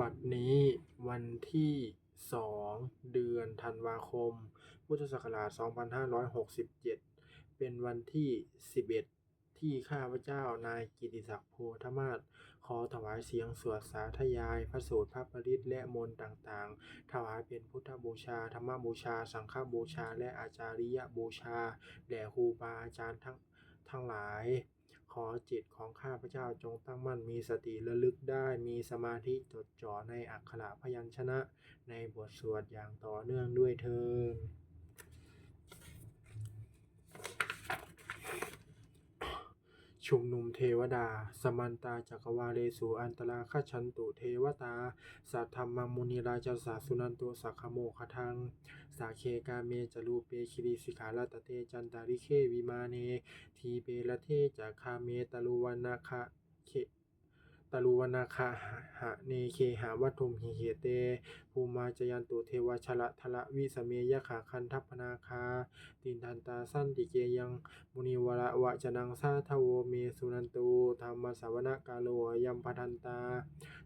บัดนี้วันที่สองเดือนธันวาคม พุทธศักราช 2567 เป็นวันที่ 11 ที่ข้าพเจ้านายกิติศักดิ์โพธมาศขอถวายเสียงสวดสาธยาย พระสูตรพระปริตและมนต์ต่างๆ ถวายเป็นพุทธบูชา ธรรมบูชา สังฆบูชา และอาจาริยบูชา แด่ครูบาอาจารย์ทั้งทั้งหลาย ขอจิตของข้าพเจ้าจงตั้งมั่นมีสติระลึกได้มีสมาธิจดจ่อในอักขระพยัญชนะ ในบทสวดอย่างต่อเนื่องด้วยเทิน ชุมนุมเทวดา สมันตาจักรวาเลสูอันตราคชันตุเทวตา สัทธรรมังมุนีราชสาสุนันตุสักขโมคทัง สาเคกาเมจรูปเปคิริสิขาลตเตจันตาริเควิมาเน ทีเปละเทจะคาเมตลุวันาคะเค ตะลุวนาคะหะเนเคหาวัตุมหิเหเต ภูมาจยันตุเทวชละทละวิสเมยขาคันทัพนาคา ตินทันตาสั้นติเกยัง มุนิวระวะจนังสาทโวเมสุนันตุธรรมสาวนกาโลอยัมพัทันตา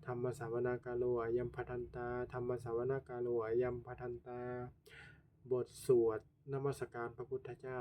ธรรมสาวนกาโลอยัมพัทันตา ธรรมสาวนกาโลอยัมพัทันตา บทสวดนมัสการพระพุทธเจ้า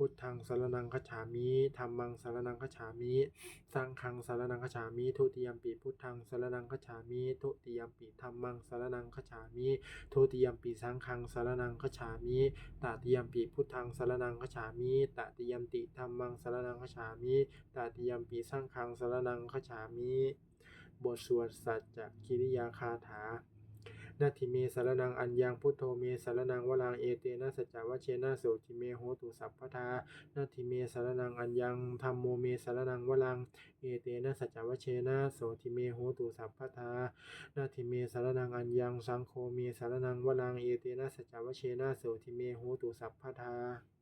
พุทธังสารณังคฉามิธัมมังสารณังคฉามิสังฆังสารณังคฉามิทุติยมปิพุทธังสารณังคฉามิทุติยมปิธัมมังสารณังคฉามิทุติยมปิสังฆังสารณังคฉามิตติยมปิพุทธังสารณังคฉามิตติยมปิธัมมังสารณังคฉามิตติยมปิสังฆังสารณังคฉามิบทสวดสัจจกิริยาคาถา นาทิเมสารนังอัญญังพุทโธเมสารนังวรังเอเตนะสัจจวัชเชนะโสติเมโหตุสัพพทานาทิเมสารนังอัญญังธรรมโมเมสารนังวรังเอเตนะสัจจวัชเชนะโสติเมโหตุสัพพทานาทิเมสารนังอัญญังสังโฆเมสารนังวรังเอเตนะสัจจวัชเชนะโสติเมโหตุสัพพทา